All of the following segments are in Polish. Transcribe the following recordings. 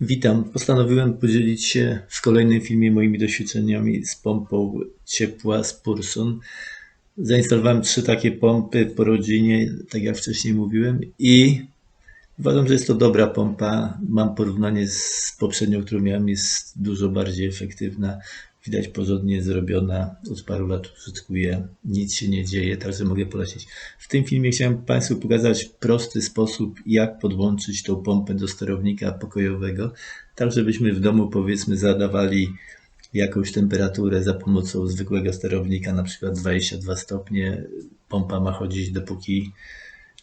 Witam. Postanowiłem podzielić się w kolejnym filmie moimi doświadczeniami z pompą ciepła z Pursun. Zainstalowałem trzy takie pompy po rodzinie, tak jak wcześniej mówiłem, i uważam, że jest to dobra pompa. Mam porównanie z poprzednią, którą miałem, jest dużo bardziej efektywna. Widać porządnie zrobiona, od paru lat użytkuję, nic się nie dzieje, także mogę polecić. W tym filmie chciałem Państwu pokazać prosty sposób, jak podłączyć tą pompę do sterownika pokojowego, tak żebyśmy w domu powiedzmy zadawali jakąś temperaturę za pomocą zwykłego sterownika, na przykład 22 stopnie. Pompa ma chodzić dopóki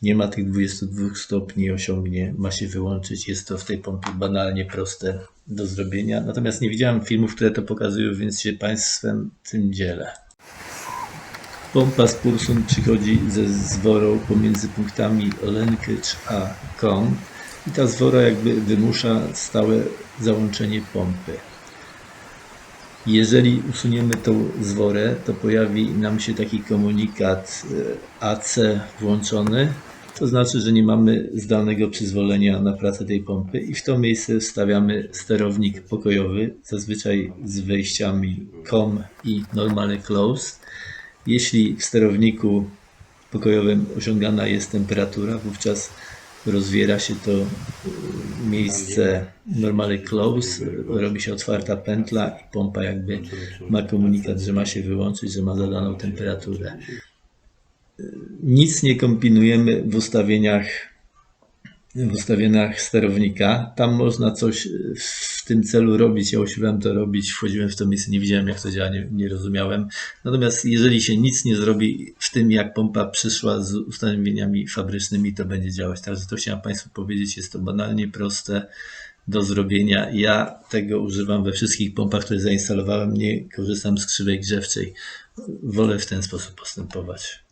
nie ma tych 22 stopni, osiągnie, ma się wyłączyć. Jest to w tej pompie banalnie proste do zrobienia. Natomiast nie widziałem filmów, które to pokazują, więc się Państwem tym dzielę. Pompa z Pursun przychodzi ze zworą pomiędzy punktami Lenkage a Kong i ta zwora jakby wymusza stałe załączenie pompy. Jeżeli usuniemy tą zworę, to pojawi nam się taki komunikat e, AC włączony. To znaczy, że nie mamy zdalnego przyzwolenia na pracę tej pompy i w to miejsce wstawiamy sterownik pokojowy, zazwyczaj z wejściami COM i Normally Closed. Jeśli w sterowniku pokojowym osiągana jest temperatura, wówczas rozwiera się to miejsce normally close, robi się otwarta pętla i pompa jakby ma komunikat, że ma się wyłączyć, że ma zadaną temperaturę. Nic nie kombinujemy w ustawieniach w ustawieniach sterownika. Tam można coś w tym celu robić. Ja usiłowałem to robić, wchodziłem w to miejsce, nie widziałem jak to działa, nie, nie rozumiałem. Natomiast jeżeli się nic nie zrobi w tym, jak pompa przyszła z ustawieniami fabrycznymi, to będzie działać. Także to chciałem Państwu powiedzieć, jest to banalnie proste do zrobienia. Ja tego używam we wszystkich pompach, które zainstalowałem. Nie korzystam z krzywej grzewczej. Wolę w ten sposób postępować.